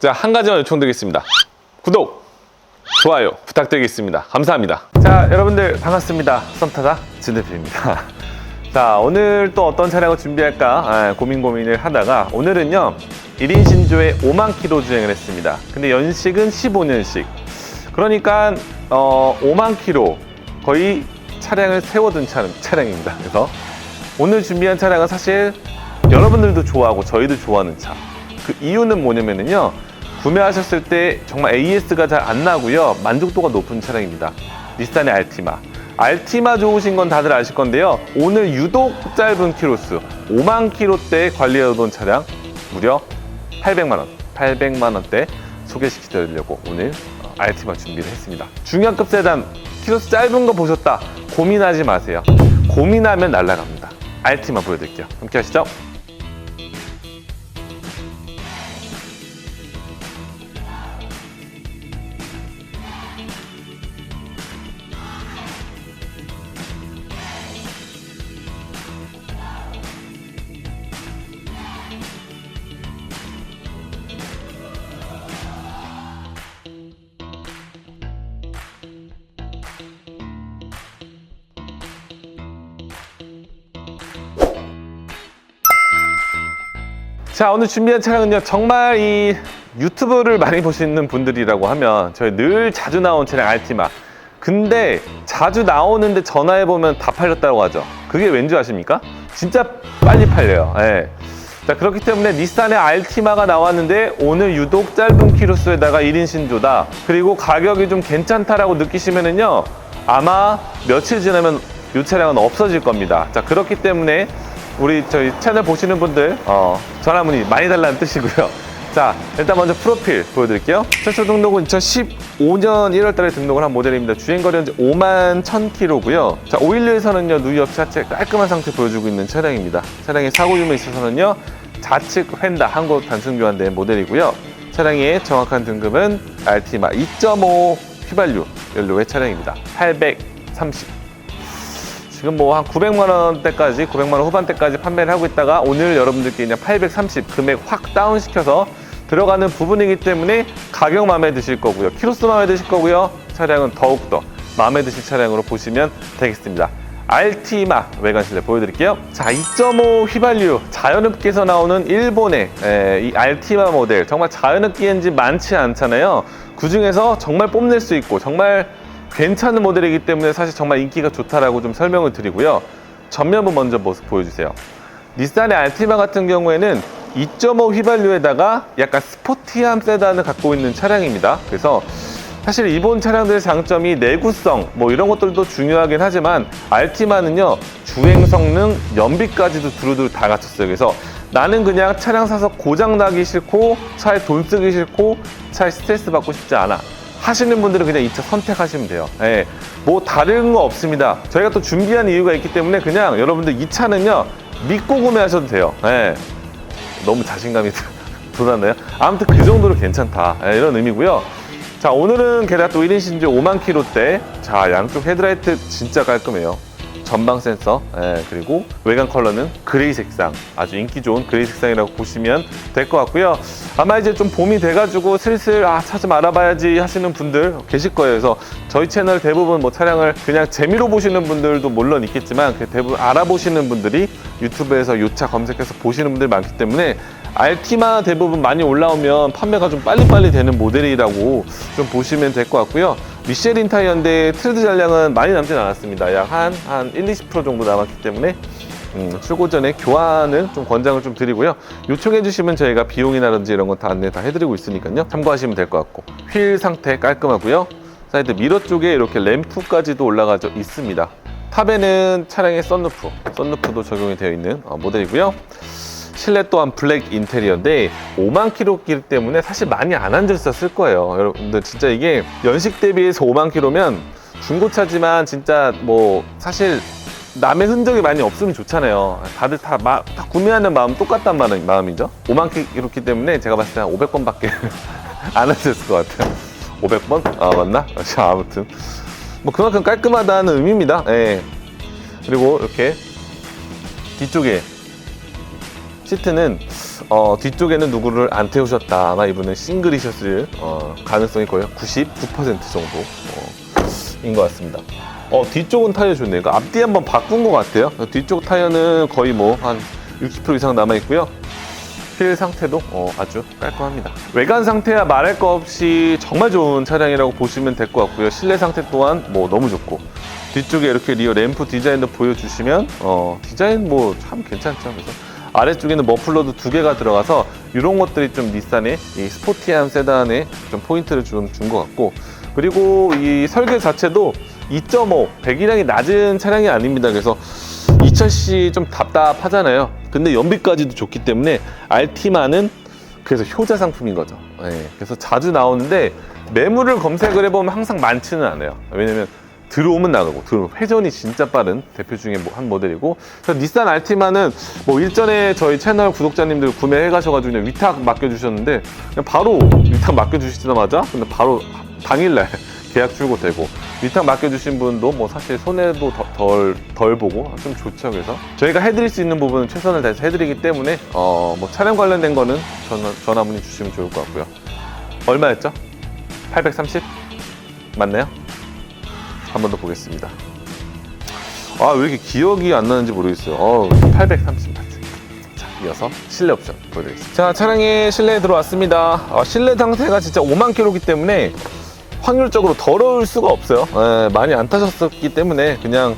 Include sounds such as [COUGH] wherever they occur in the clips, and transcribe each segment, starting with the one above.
자, 한 가지만 요청드리겠습니다. 구독, 좋아요 부탁드리겠습니다. 감사합니다. 자, 여러분들 반갑습니다. 썸타다 진대표입니다. [LAUGHS] 자, 오늘 또 어떤 차량을 준비할까 아, 고민 고민을 하다가 오늘은요 1인 신조에 5만 킬로 주행을 했습니다. 근데 연식은 15년식. 그러니까 어, 5만 킬로 거의 차량을 세워둔 차, 차량입니다. 그래서 오늘 준비한 차량은 사실 여러분들도 좋아하고 저희도 좋아하는 차. 그 이유는 뭐냐면요. 구매하셨을 때 정말 AS가 잘 안 나고요. 만족도가 높은 차량입니다. 닛산의 알티마. 알티마 좋으신 건 다들 아실 건데요. 오늘 유독 짧은 키로수 5만 킬로대 관리해오던 차량 무려 800만 원, 800만 원대 소개시켜드리려고 오늘 어, 알티마 준비를 했습니다. 중형급 세단 키로수 짧은 거 보셨다 고민하지 마세요. 고민하면 날라갑니다. 알티마 보여드릴게요. 함께 하시죠. 자 오늘 준비한 차량은요 정말 이 유튜브를 많이 보시는 분들이라고 하면 저희 늘 자주 나온 차량 알티마. 근데 자주 나오는데 전화해보면 다 팔렸다고 하죠. 그게 왠지 아십니까? 진짜 빨리 팔려요. 예. 자 그렇기 때문에 닛산의 알티마가 나왔는데 오늘 유독 짧은 키로수에다가 1인 신조다. 그리고 가격이 좀 괜찮다라고 느끼시면은요 아마 며칠 지나면 이 차량은 없어질 겁니다. 자 그렇기 때문에 우리 저희 채널 보시는 분들 어, 전화 문의 많이 달라는 뜻이고요. 자, 일단 먼저 프로필 보여드릴게요. 최초 등록은 2015년 1월 달에 등록을 한 모델입니다. 주행거리 현재 5만 1000km고요. 자, 512에서는요, 누이 없이 하체 깔끔한 상태 보여주고 있는 차량입니다. 차량의 사고 유무에 있어서는요, 좌측 휀다 한국 단순 교환된 모델이고요. 차량의 정확한 등급은 알티마 2.5 휘발유 연료의 차량입니다. 830 지금 뭐 한 900만 원대까지 900만 원 후반대까지 판매를 하고 있다가 오늘 여러분들께 그냥 830 금액 확 다운 시켜서 들어가는 부분이기 때문에 가격 마음에 드실 거고요. 키로수 마음에 드실 거고요. 차량은 더욱더 마음에 드실 차량으로 보시면 되겠습니다. 알티마 외관 실내 보여드릴게요. 자 2.5 휘발유 자연흡기에서 나오는 일본의 에, 이 알티마 모델. 정말 자연흡기 엔진 많지 않잖아요. 그 중에서 정말 뽐낼 수 있고 정말 괜찮은 모델이기 때문에 사실 정말 인기가 좋다라고 좀 설명을 드리고요. 전면부 먼저 모습 보여주세요. 닛산의 알티마 같은 경우에는 2.5 휘발유에다가 약간 스포티한 세단을 갖고 있는 차량입니다. 그래서 사실 일본 차량들의 장점이 내구성 뭐 이런 것들도 중요하긴 하지만 알티마는요 주행 성능 연비까지도 두루두루 다 갖췄어요. 그래서 나는 그냥 차량 사서 고장 나기 싫고 차에 돈 쓰기 싫고 차에 스트레스 받고 싶지 않아. 하시는 분들은 그냥 이 차 선택하시면 돼요. 예, 뭐 다른 거 없습니다. 저희가 또 준비한 이유가 있기 때문에 그냥 여러분들 이 차는요 믿고 구매하셔도 돼요. 예, 너무 자신감이 [LAUGHS] 돋았나요? 아무튼 그 정도로 괜찮다 예, 이런 의미고요. 자 오늘은 게다가 또 1인 신조 5만 킬로대 자 양쪽 헤드라이트 진짜 깔끔해요. 전방 센서 예, 그리고 외관 컬러는 그레이 색상. 아주 인기 좋은 그레이 색상이라고 보시면 될 것 같고요. 아마 이제 좀 봄이 돼가지고 슬슬 아 차 좀 알아봐야지 하시는 분들 계실 거예요. 그래서 저희 채널 대부분 뭐 차량을 그냥 재미로 보시는 분들도 물론 있겠지만 그 대부분 알아보시는 분들이 유튜브에서 이차 검색해서 보시는 분들 많기 때문에 알티마 대부분 많이 올라오면 판매가 좀 빨리빨리 되는 모델이라고 좀 보시면 될 것 같고요. 미쉐린 타이어인데 트레드 잔량은 많이 남진 않았습니다. 약 한, 한 1, 20% 정도 남았기 때문에 음, 출고 전에 교환을 좀 권장을 좀 드리고요. 요청해 주시면 저희가 비용이라든지 이런 거다 안내 다 해드리고 있으니까요. 참고하시면 될 것 같고 휠 상태 깔끔하고요. 사이드 미러 쪽에 이렇게 램프까지도 올라가 있습니다. 탑에는 차량의 썬루프, 썬루프도 적용이 되어 있는 어, 모델이고요. 실내 또한 블랙 인테리어인데 5만 킬로기 때문에 사실 많이 안 앉아있었을 거예요. 여러분들 진짜 이게 연식 대비해서 5만 킬로면 중고차지만 진짜 뭐 사실 남의 흔적이 많이 없으면 좋잖아요. 다들 다, 마, 다 구매하는 마음 똑같단 마음, 마음이죠. 5만 킬로기 때문에 제가 봤을 때 한 500번밖에 [LAUGHS] 안 앉았을 것 같아요. 500번? 아 맞나? [LAUGHS] 자 아무튼 뭐 그만큼 깔끔하다는 의미입니다. 예. 그리고 이렇게 뒤쪽에 시트는 어, 뒤쪽에는 누구를 안 태우셨다. 아마 이분은 싱글이셨을 어, 가능성이 거의 99% 정도 어, 인것 같습니다. 어, 뒤쪽은 타이어 좋네요. 그러니까 앞뒤 한번 바꾼 것 같아요. 뒤쪽 타이어는 거의 뭐 한 60% 이상 남아 있고요. 휠 상태도 어, 아주 깔끔합니다. 외관 상태야 말할 거 없이 정말 좋은 차량이라고 보시면 될 것 같고요. 실내 상태 또한 뭐 너무 좋고 뒤쪽에 이렇게 리어 램프 디자인도 보여주시면 어, 디자인 뭐 참 괜찮죠. 그래서 아래쪽에는 머플러도 두 개가 들어가서 이런 것들이 좀 닛산의 이 스포티한 세단에 좀 포인트를 좀 준 것 같고 그리고 이 설계 자체도 2.5 배기량이 낮은 차량이 아닙니다. 그래서 2000cc 좀 답답하잖아요. 근데 연비까지도 좋기 때문에 알티마는 그래서 효자 상품인 거죠. 예, 그래서 자주 나오는데 매물을 검색을 해보면 항상 많지는 않아요. 왜냐면 들어오면 나가고 들어오면 회전이 진짜 빠른 대표 중에 뭐한 모델이고 그래서 닛산 알티마는 뭐 일전에 저희 채널 구독자님들 구매해 가셔가지고 그냥 위탁 맡겨주셨는데 그냥 바로 위탁 맡겨주시자마자 근데 바로 당일날 [LAUGHS] 계약 출고되고 위탁 맡겨주신 분도 뭐 사실 손해도 더- 덜, 덜 보고 좀 좋죠 그래서 저희가 해드릴 수 있는 부분은 최선을 다해서 해드리기 때문에 어뭐 촬영 관련된 거는 전화, 전화 문의 주시면 좋을 것 같고요 얼마였죠? 830? 맞나요? 한 번 더 보겠습니다 아 왜 이렇게 기억이 안 나는지 모르겠어요 어, 830 맞죠? 자, 이어서 실내 옵션 보여드리겠습니다. 자, 차량의 실내에 들어왔습니다. 어, 실내 상태가 진짜 5만 킬로기 때문에 확률적으로 더러울 수가 없어요. 예, 많이 안 타셨었기 때문에 그냥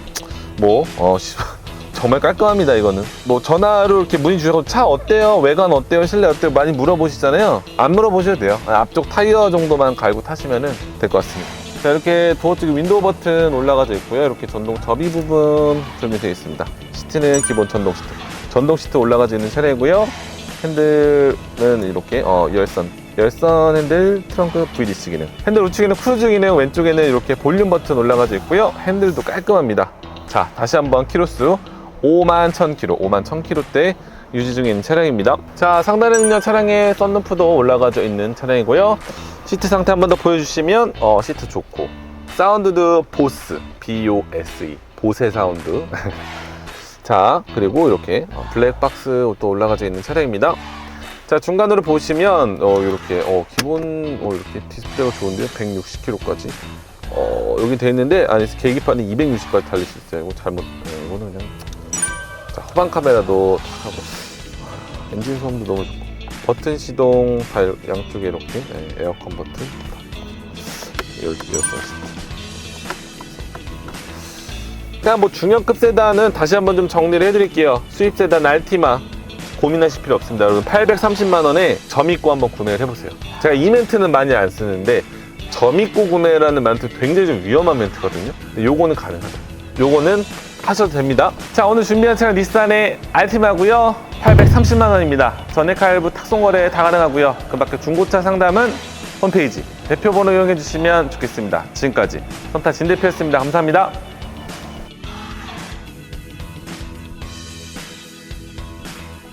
뭐 어, 씨, [LAUGHS] 정말 깔끔합니다 이거는. 뭐 전화로 이렇게 문의 주셔서 차 어때요? 외관 어때요? 실내 어때요? 많이 물어보시잖아요. 안 물어보셔도 돼요. 아, 앞쪽 타이어 정도만 갈고 타시면 될 것 같습니다. 자 이렇게 도어 쪽에 윈도우 버튼 올라가져 있고요. 이렇게 전동 접이 부분 준비되어 있습니다. 시트는 기본 전동 시트. 전동 시트 올라가져 있는 차량이고요. 핸들은 이렇게 어, 열선 열선 핸들 트렁크 VDC 기능 핸들 우측에는 크루즈 기능 왼쪽에는 이렇게 볼륨 버튼 올라가져 있고요 핸들도 깔끔합니다 자 다시 한번 키로수 5만 1000km 5만 1000km대 유지 있는 차량입니다. 자 상단에는요 차량에 썬루프도 올라가져 있는 차량이고요. 시트 상태 한 번 더 보여주시면 어, 시트 좋고. 사운드도 보스 B-O-S-E 보세 사운드. [LAUGHS] 자 그리고 이렇게 어, 블랙박스 또 올라가져 있는 차량입니다. 자 중간으로 보시면 어 이렇게 어 기본 어 이렇게 디스플레이가 좋은데요? 160km까지? 어 여기 돼 있는데 안에 계기판이 260까지 달릴 수 있어요. 이거 잘못 네, 이거는 그냥. 자 후방 카메라도 탁 하고. 아, 엔진 소음도 너무 좋고 버튼 시동 다 양쪽에 이렇게 네, 에어컨 버튼 이렇게 이었습니다 그냥 뭐 중형급 세단은 다시 한번 좀 정리를 해드릴게요. 수입 세단 알티마 고민하실 필요 없습니다. 여러분 830만 원에 점 있고 한번 구매를 해보세요. 제가 이 멘트는 많이 안 쓰는데 점 있고 구매라는 멘트 굉장히 좀 위험한 멘트거든요. 요거는 가능하다. 요거는 하셔도 됩니다. 자 오늘 준비한 차량 닛산의 알티마고요. 830만 원입니다. 전액 할부 탁송 거래 다 가능하고요. 그 밖에 중고차 상담은 홈페이지 대표 번호 이용해 주시면 좋겠습니다. 지금까지 선타 진 대표였습니다. 감사합니다.